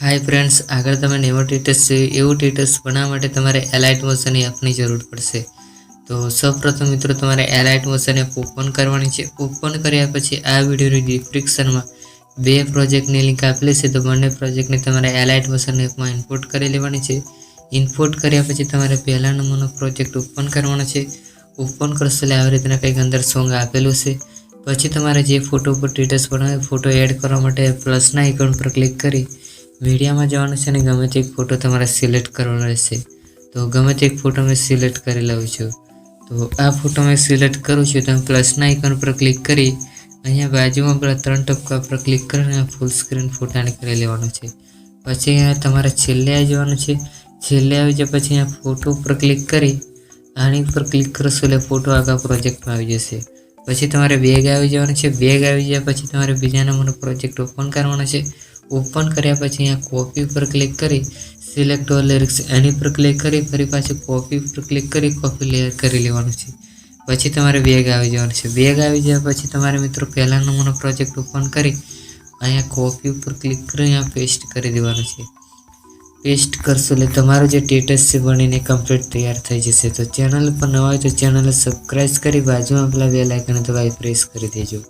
Hi friends આગળ તમે નેવો ટેટસ છે, એવું ટેટસ બનાવવા માટે તમારે એલાઇટ મોશન એપની જરૂર પડશે. તો સૌપ્રથમ મિત્રો, તમારે એલાઇટ મોશન એપ ઓપન કરવાની છે. ઓપન કર્યા પછી આ વિડીયોની ડિસ્ક્રિપ્શનમાં બે પ્રોજેક્ટની લિંક આપેલી છે. તો બંને પ્રોજેક્ટને તમારે એલાઇટ મોશન એપમાં ઇમ્પોર્ટ કરી લેવાની છે. ઇમ્પોર્ટ કર્યા પછી તમારે પહેલા નંબરનો પ્રોજેક્ટ ઓપન કરવાનો છે. ઓપન કરશો એટલે આવી રીતના કંઈક અંદર સોંગ આપેલું છે. પછી તમારે જે ફોટો ઉપર સ્ટેટસ બનાવે ફોટો એડ કરવા માટે પ્લસના આઇકોન પર ક્લિક કરી મીડિયામાં જવાનું છે અને ગમે તે એક ફોટો તમારે સિલેક્ટ કરવાનો રહેશે. તો ગમે તે એક ફોટો મેં સિલેક્ટ કરી લઉં છું. તો આ ફોટો મેં સિલેક્ટ કરું છું તમે પ્લસના આઇકન પર ક્લિક કરી અહીંયા બાજુમાં પેલા ત્રણ ટપકા પર ક્લિક કરીને ફૂલ સ્ક્રીન ફોટાને કરી લેવાનો છે. પછી અહીંયા તમારે છેલ્લે આવી જવાનું છે. છેલ્લે આવી જાય પછી અહીંયા ફોટો ઉપર ક્લિક કરી આની ઉપર ક્લિક કરશો એટલે ફોટો આગળ પ્રોજેક્ટમાં આવી જશે. પછી તમારે બેગ આવી જવાનું છે. બેગ આવી જાય પછી તમારે બીજા નંબરનો પ્રોજેક્ટ ઓપન કરવાનો છે. ઓપન કર્યા પછી અહીંયા કોપી ઉપર ક્લિક કરી સિલેક્ટ ઓલ લિરિક્સ એની પર ક્લિક કરી, ફરી પાછી કોપી ઉપર ક્લિક કરી કોપી લેયર કરી લેવાનું છે. પછી તમારે બેગ આવી જવાનું છે. બેગ આવી જાય પછી તમારે મિત્રો પહેલા નમૂનો પ્રોજેક્ટ ઓપન કરી, અહીંયા કોપી ઉપર ક્લિક કરી, અહીંયા પેસ્ટ કરી દેવાનું છે. પેસ્ટ કરશો એટલે તમારું જે ટેટસ છે બનીને કમ્પ્લીટ તૈયાર થઈ જશે. તો ચેનલ પર નવા હોય તો ચેનલ સબસ્ક્રાઈબ કરી, બાજુમાં પેલા બે લાઇકને દબાવી પ્રેસ કરી દેજો.